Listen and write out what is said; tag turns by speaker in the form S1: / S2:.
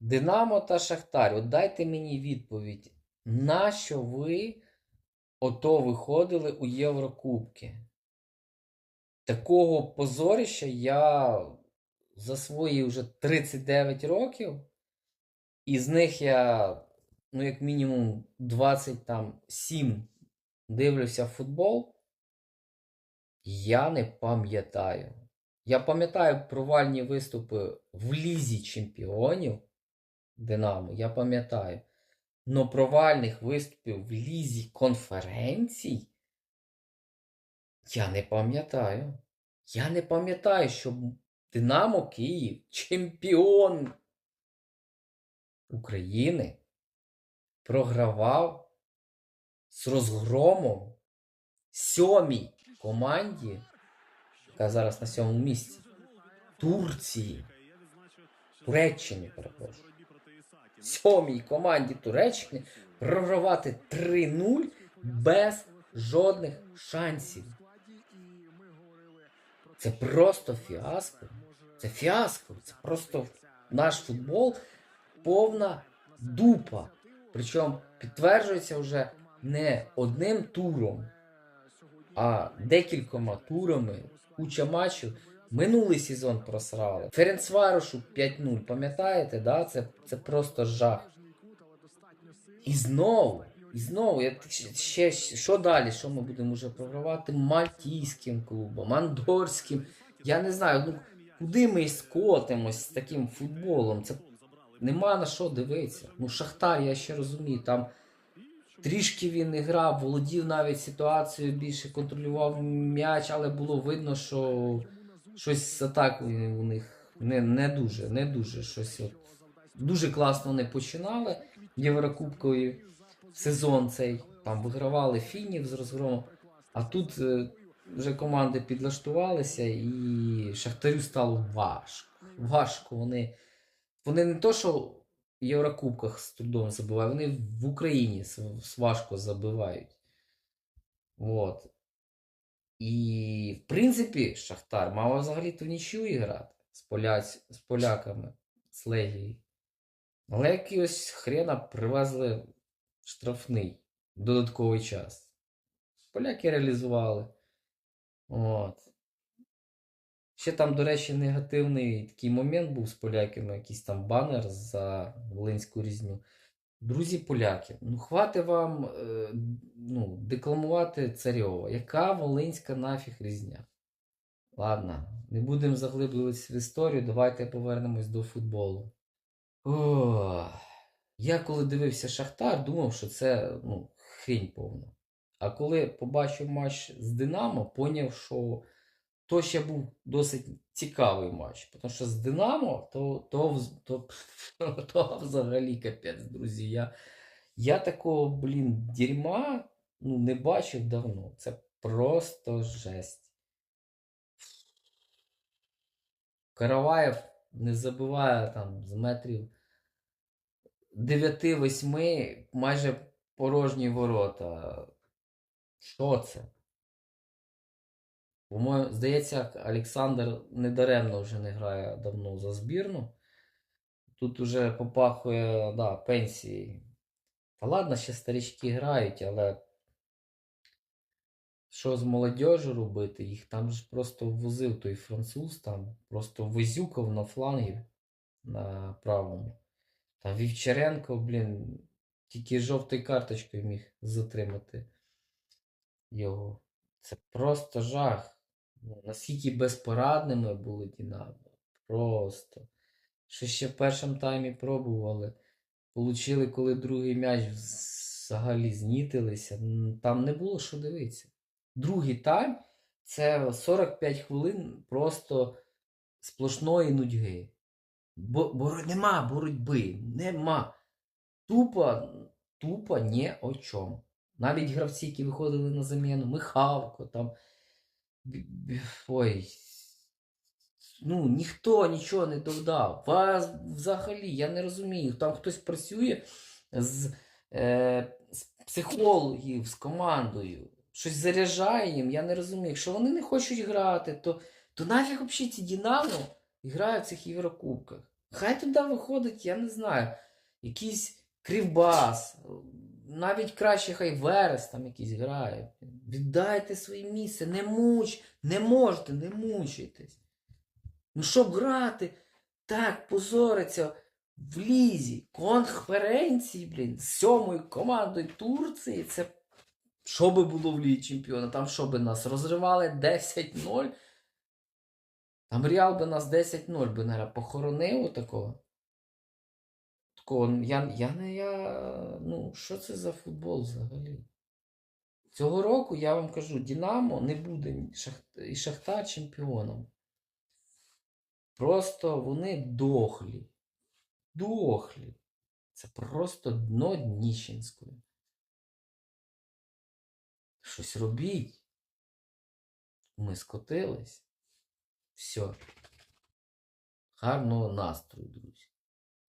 S1: Динамо та Шахтар, от дайте мені відповідь, нащо ви ото виходили у Єврокубки? Такого позорища я за свої вже 39 років, і з них я, ну, як мінімум, 27 дивлюся футбол. Я не пам'ятаю. Я пам'ятаю провальні виступи в Лізі Чемпіонів Динамо, я пам'ятаю. Но провальних виступів в Лізі конференцій я не пам'ятаю. Я не пам'ятаю, що Динамо Київ чемпіон України програвав з розгромом сьомій команді, яка зараз на сьомому місці, Турції, Туреччині, перепрошую. Сьомій команді Туреччини програвати 3-0 без жодних шансів. Це просто фіаско. Це фіаско. Це просто наш футбол повна дупа. Причому підтверджується вже не одним туром, а декількома турами. Куча матчів. Минулий сезон просрали. Ференцварошу 5-0, пам'ятаєте? Да? Це, це просто жах. І знову, і знову, я ще, що далі? Що ми будемо вже програвати? Мальтійським клубом, андорським. Я не знаю, ну куди ми скотимось з таким футболом? Це нема на що дивитися. Ну, Шахтар, я ще розумію, там трішки він не грав, володів навіть ситуацією, більше контролював м'яч, але було видно, що щось з атакою у них не, не дуже, не дуже щось. От. Дуже класно вони починали Єврокубковий сезон цей. Там вигравали фінів з розгромом. А тут е, вже команди підлаштувалися, і Шахтарю стало важко. Важко. Вони, вони не то, що в Єврокубках з трудом забивають, вони в Україні важко забивають. От. І, в принципі, Шахтар мав взагалі-то в нічию грати з, поляць, з поляками, з Легією. Але якогось хрена привезли штрафний додатковий час. Поляки реалізували. От. Ще там, до речі, негативний такий момент був з поляками, якийсь там банер за Волинську різню. Друзі поляки, ну хвати вам е, ну, декламувати царьова. Яка Волинська нафіг різня? Ладно, не будемо заглиблюватися в історію, давайте повернемось до футболу. О, я коли дивився Шахтар, думав, що це ну, хрінь повна. А коли побачив матч з Динамо, поняв, що то ще був досить цікавий матч. Тому що з Динамо, то, то, вз- то, то взагалі капець, друзі. Я, я такого, блін, дерьма ну, не бачив давно. Це просто жесть. Караваєв не забиває там з метрів 9-8 майже порожні ворота. Що це? По-моєму, здається, Олександр недаремно вже не грає давно за збірну. Тут уже попахує да, пенсії. Та ладно, ще старички грають, але що з молодіжю робити? Їх там ж просто возив той француз, там просто визюкав на флангі на правому. Там Вівчаренко, блін, тільки жовтою карточкою міг затримати його. Це просто жах. Ну, наскільки безпорадними були Динамо. Просто. Що ще в першому таймі пробували. Получили, коли другий м'яч взагалі знітилися. Там не було що дивитися. Другий тайм це 45 хвилин просто сплошної нудьги. Бо, бо нема боротьби, нема. Тупо, тупо ні о чому. Навіть гравці, які виходили на заміну, Михавко, там. Ой. Ну, ніхто нічого не додав. Вас взагалі, я не розумію. Там хтось працює з, е, з психологів, з командою, щось заряджає їм, я не розумію. Якщо вони не хочуть грати, то, то нафіг взагалі ці Динамо грають в цих Єврокубках. Хай туди виходить, я не знаю, якийсь кривбас, навіть краще хай Верес там якийсь грає. Віддайте своє місце, не муч, не можете, не мучайтесь. Ну щоб грати, так позориться в лізі, конференції, блін, з сьомою командою Турції. Це що би було в Лігі Чемпіона? Там що би нас розривали 10-0? Там Реал би нас 10-0 би наверное, похоронив такого. Такого, я, я не я. Ну, що це за футбол взагалі? Цього року я вам кажу, Динамо не буде і Шахтар чемпіоном. Просто вони дохлі. Дохлі. Це просто дно Дніщенської. Щось робіть. Ми скотились. Все. Гарного настрою, друзі.